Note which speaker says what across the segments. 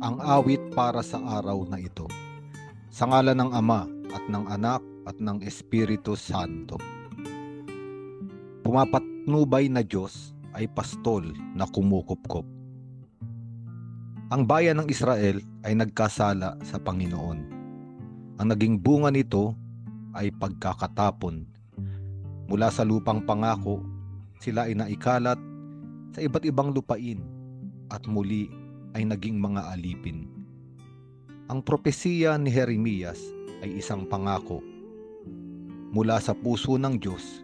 Speaker 1: ang awit para sa araw na ito. Sa ngala ng Ama at ng Anak at ng Espiritu Santo. Pumapatnubay na Diyos ay pastol na kumukupkop. Ang bayan ng Israel ay nagkasala sa Panginoon. Ang naging bunga nito ay pagkakatapon. Mula sa lupang pangako, sila ay naikalat sa iba't ibang lupain at muli ay naging mga alipin. Ang propesiya ni Jeremias ay isang pangako mula sa puso ng Diyos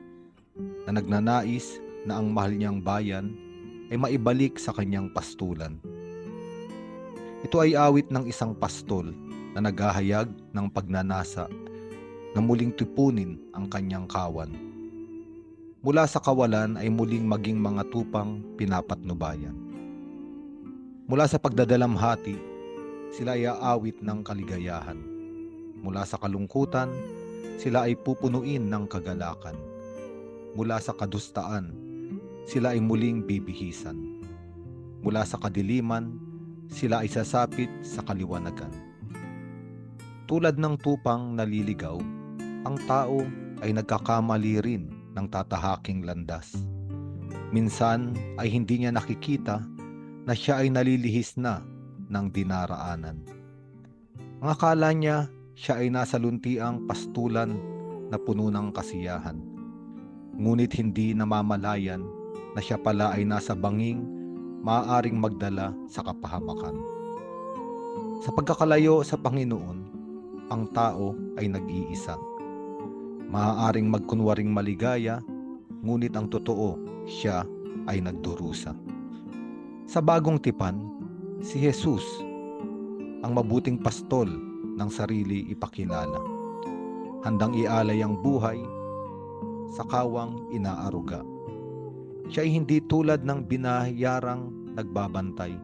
Speaker 1: na nagnanais na ang mahal niyang bayan ay maibalik sa kanyang pastulan. Ito ay awit ng isang pastol na naghahayag ng pagnanasa na muling tipunin ang kanyang kawan. Mula sa kawalan ay muling maging mga tupang pinapatnubayan. Mula sa pagdadalamhati, sila ay aawit ng kaligayahan. Mula sa kalungkutan, sila ay pupunuin ng kagalakan. Mula sa kadustaan, sila ay muling bibihisan. Mula sa kadiliman, sila ay sasapit sa kaliwanagan. Tulad ng tupang naliligaw, ang tao ay nagkakamali rin ng tatahaking landas. Minsan ay hindi niya nakikita na siya ay nalilihis na ng dinaraanan. Ang akala niya siya ay nasa luntiang pastulan na puno ng kasiyahan. Ngunit hindi namamalayan na siya pala ay nasa banging maaaring magdala sa kapahamakan. Sa pagkakalayo sa Panginoon, ang tao ay nag-iisa. Maaaring magkunwaring maligaya, ngunit ang totoo, siya ay nagdurusa. Sa bagong tipan, si Jesus, ang mabuting pastol ng sarili ipakilala. Handang ialay ang buhay sa kawang inaaruga. Siya ay hindi tulad ng binahayarang nagbabantay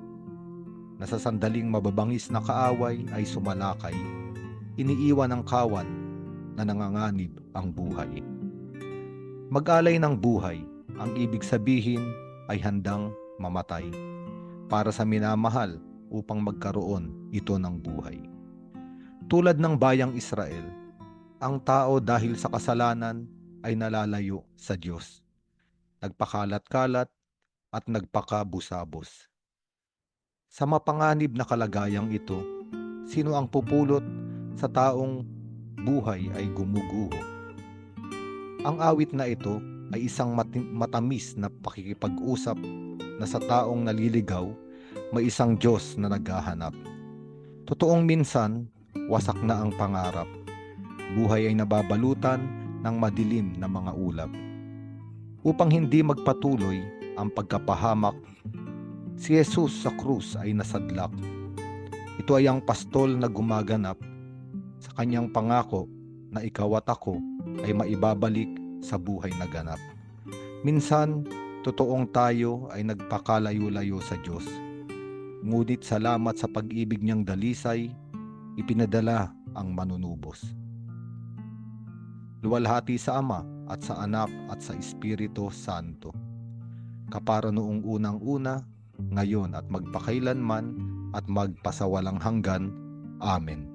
Speaker 1: na sa sandaling mababangis na kaaway ay sumalakay, iniiwan ng kawan na nanganganib ang buhay. Mag-alay ng buhay, ang ibig sabihin ay handang mamatay para sa minamahal upang magkaroon ito ng buhay. Tulad ng bayang Israel, ang tao dahil sa kasalanan ay nalalayo sa Diyos. Nagpakalat-kalat at nagpakabusabos. Sa mapanganib na kalagayang ito, sino ang pupulot sa taong buhay ay gumuguho? Ang awit na ito ay isang matamis na pakikipag-usap na sa taong naliligaw may isang Diyos na naghahanap. Totoong minsan, wasak na ang pangarap. Buhay ay nababalutan ng madilim na mga ulap. Upang hindi magpatuloy ang pagkapahamak, si Jesus sa krus ay nasadlak. Ito ay ang pastol na gumaganap sa kanyang pangako na ikaw at ako ay maibabalik sa buhay na ganap. Minsan, totoong tayo ay nagpakalayo-layo sa Diyos. Ngunit salamat sa pag-ibig niyang dalisay, ipinadala ang manunubos. Luwalhati sa Ama at sa Anak at sa Espiritu Santo. Kapara noong unang-una, ngayon at magpakailanman at magpasawalang hanggan. Amen.